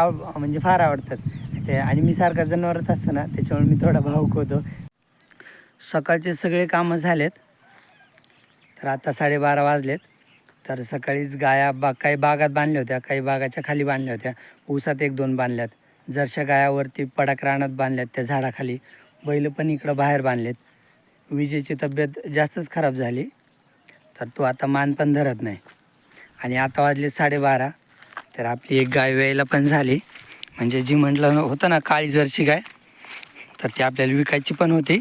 म्हणजे फार आवडतात. ते आणि मी सारखा जनावरात असतो ना त्याच्यामुळे मी थोडा भावुक होतो सकाळचे सगळे कामं झालेत. तर आता साडेबारा वाजलेत. तर सकाळीच गाया बा काही बागात बांधल्या होत्या काही बागाच्या खाली बांधल्या होत्या. ऊसात एक दोन बांधल्यात. जरशा गायावरती पडाक रानात बांधल्यात त्या झाडाखाली. बैल पण इकडं बाहेर बांधलेत. विजेची तब्येत जास्तच खराब झाली. तर तो आता मान पण धरत नाही. आणि आता वाजले साडेबारा. तर आपली एक गाय वेळेला पण झाली. म्हणजे जी म्हटलं होतं ना काळी जर्सी गाय तर ती आपल्याला विकायची पण होती.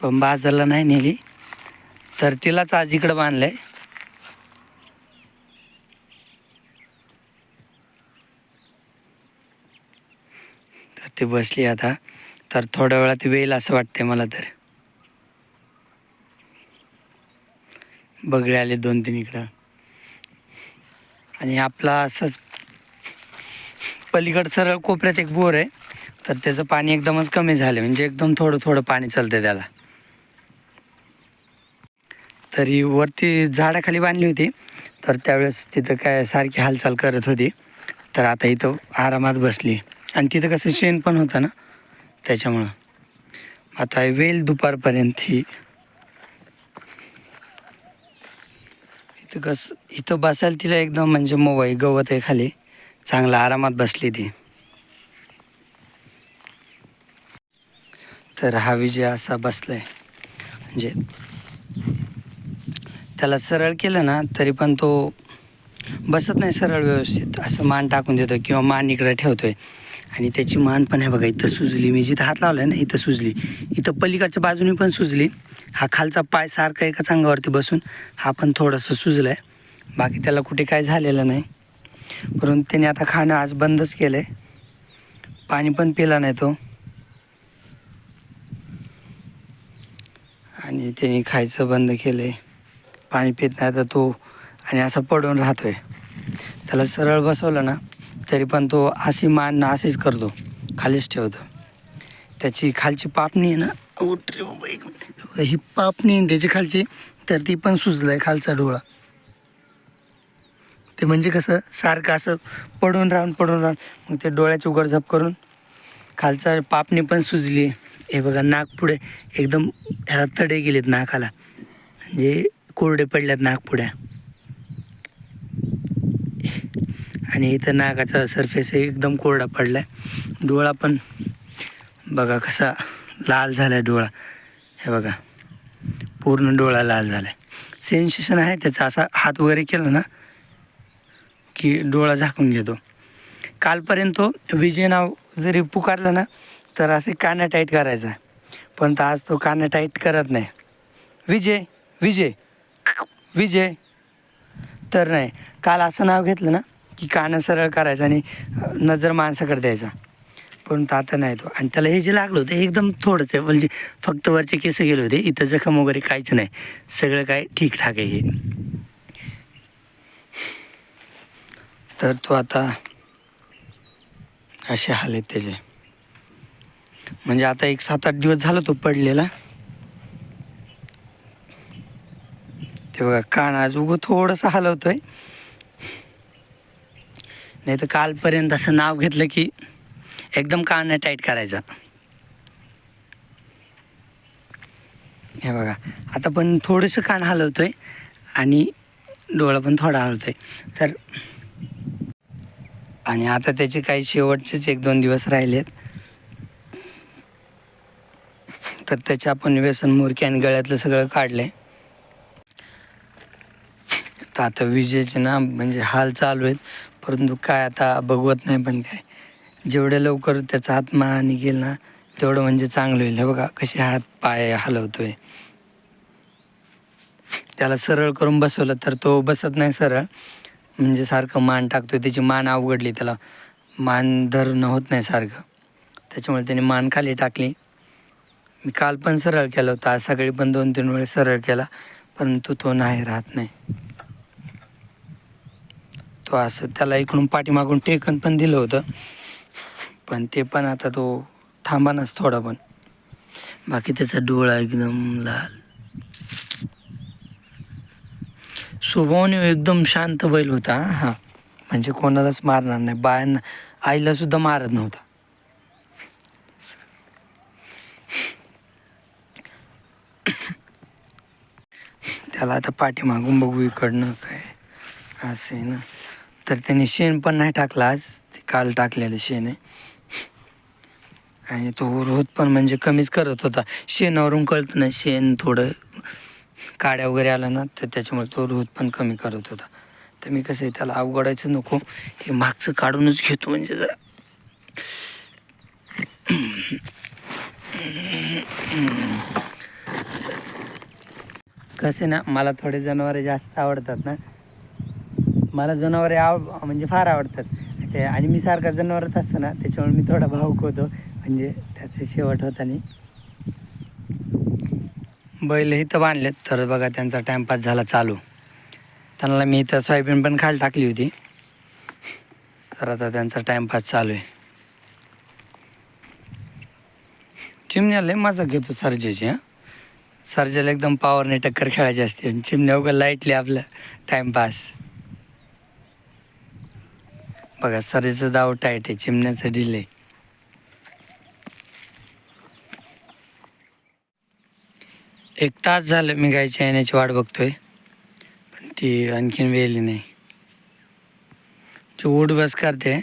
पण बाजारला नाही नेली. तर तिलाच आज इकडं बांधलं आहे तर ती बसली आता. तर थोड्या वेळात वेळ असं वाटते मला तर. बगळे आले दोन तीन इकडं. आणि आपला असंच पलीकड सरळ कोपऱ्यात एक बोर आहे. तर त्याचं पाणी एकदमच कमी झालं. म्हणजे एकदम थोडं थोडं पाणी चालतं त्याला. तरी वरती झाडाखाली बांधली होती. तर त्यावेळेस तिथं काय सारखी हालचाल करत होती. तर आता इथं आरामात बसली. आणि तिथं कसं शेण पण होतं ना त्याच्यामुळं. आता वेल दुपारपर्यंत ही तर कसं इथं बसायला तिला एकदम म्हणजे मोबाईल गवत आहे खाली. चांगला आरामात बसली ती. तर हा विजय असा बसलाय. म्हणजे त्याला सरळ केलं ना तरी पण तो बसत नाही सरळ व्यवस्थित असं मान टाकून देतो किंवा मान इकडे ठेवतोय. आणि त्याची मान पण आहे बघा इथं सुजली. मी जिथं हात लावलाय ना इथं सुजली. इथं पलीकडच्या बाजूने पण सुजली. हा खालचा पाय सारखा एका चांगावरती बसून हा पण थोडंसं सुजलं आहे बाकी त्याला कुठे काय झालेलं नाही. परंतु त्याने आता खाणं आज बंदच केलं आहे पाणी पण पिला नाही तो. आणि त्याने खायचं बंद केलं आहे पाणी पित नाही तर तो. आणि असा पडून राहतोय. त्याला सरळ बसवलं ना तरी पण तो अशी मान अशीच करतो. खालीच ठेवतो. त्याची खालची पापणी आहे ना उठ रे बाबा एक मिनिट. ही पापणी आहे त्याची खालची तर ती पण सुजलाय खालचा डोळा. ते म्हणजे कसं सारखं असं पडून राहून पडून राहून मग ते डोळ्याची उघडझाप करून खालचा पापणी पण सुजली हे बघा नाक पुढे एकदम ह्याला तडे गेलेत नाकाला. म्हणजे कोरडे पडल्यात नागपुड्या आणि इथं नाकाचा सरफेस एकदम कोरडा पडला आहे डोळा पण बघा कसा लाल झाला आहे डोळा. हे बघा पूर्ण डोळा लाल झाला आहे सेन्सेशन आहे त्याचा असा हात वगैरे केला ना की डोळा झाकून घेतो. कालपर्यंत तो विजय नाव जरी पुकारलं ना तर असे कान्या टाईट करायचा. पण तर आज तो कान्या टाईट करत नाही. विजय विजय विजय. तर नाही काल असं नाव घेतलं ना की कानं सरळ करायचं आणि नजर माणसाकडे द्यायचा. पण तो आता नाही तो. आणि त्याला हे जे लागलं होतं हे एकदम थोडंसं आहे. म्हणजे फक्त वरचे केस गेले होते. इथं जखम वगैरे काहीच नाही. सगळं काय ठीकठाक आहे हे. तर तो आता असे हाल आहेत त्याचे. म्हणजे आता एक सात आठ दिवस झाला तो पडलेला. ते बघा कान आज उगं थोडंसं हलवतोय. नाही तर कालपर्यंत असं नाव घेतलं की एकदम कान टाईट करायचा. हे बघा आता पण थोडंसं कान हलवतोय आणि डोळा पण थोडा हलवतोय तर आणि आता त्याचे काही शेवटचेच एक दोन दिवस राहिलेत. तर त्याचे आपण व्यसन मुरकी आणि गळ्यातलं सगळं काढलं आहे तर आता विजेचे ना म्हणजे हाल चालू आहेत. परंतु काय आता बघवत नाही पण काय. जेवढ्या लवकर त्याचा आत्मा निघेल ना तेवढं म्हणजे चांगलं होईल. हे बघा कसे हात पाय हलवतोय. त्याला सरळ करून बसवलं तर तो बसत नाही सरळ. म्हणजे सारखं मान टाकतोय. त्याची मान अवघडली त्याला. मान धरणं होत नाही सारखं. त्याच्यामुळे त्याने मान खाली टाकली. मी काल पण सरळ केला होता. आज सकाळी पण दोन तीन वेळेस सरळ केला. परंतु तो नाही राहत नाही. तो असं त्याला इकडून पाठीमागून टेकन पण दिलं होतं. पण ते पण आता तो थांबानाच थोडा पण बाकी त्याचा डोळा एकदम लाल. स्वभावाने एकदम शांत बैल होता हा. म्हणजे कोणालाच मारणार नाही. बायांना आईला सुद्धा मारत नव्हता. त्याला आता पाठीमागून बघू इकडनं काय असं आहे ना तर त्याने शेण पण नाही टाकलं आज. ते काल टाकलेलं शेण आहे. आणि तो रोज पण म्हणजे कमीच करत होता. शेणावरून कळतं ना शेण थोडं काड्या वगैरे आला ना तर त्याच्यामुळे तो रोज पण कमी करत होता. तर मी कसं आहे त्याला अवघडायचं नको. हे मागचं काढूनच घेतो म्हणजे जरा. कसं ना मला थोडे जनावरे जास्त आवडतात ना. मला जनावरे आव म्हणजे फार आवडतात. ते आणि मी सारखा जनावरच असतो ना त्याच्यामुळे मी थोडा भाऊक होतो म्हणजे त्याचे शेवट होताना. बैल इथं बांधलेत तर बघा त्यांचा टाईमपास झाला चालू. त्यांना मी इथं सोयाबीन पण खाली टाकली होती. तर आता त्यांचा टाईमपास चालू आहे. चिमण्याला मजा घेतो सर्जेची हां. सर्जेला एकदम पॉवरने टक्कर खेळायची असते. आणि चिमण्या उगा लाईटली आपलं टाईमपास बघा सर्जेचं दाव टाईट आहे चिमण्याचं डिले एक तास झालं मी गायच्या येण्याची वाट बघतोय पण ती आणखीन वेळली नाही. जो उठ बस करते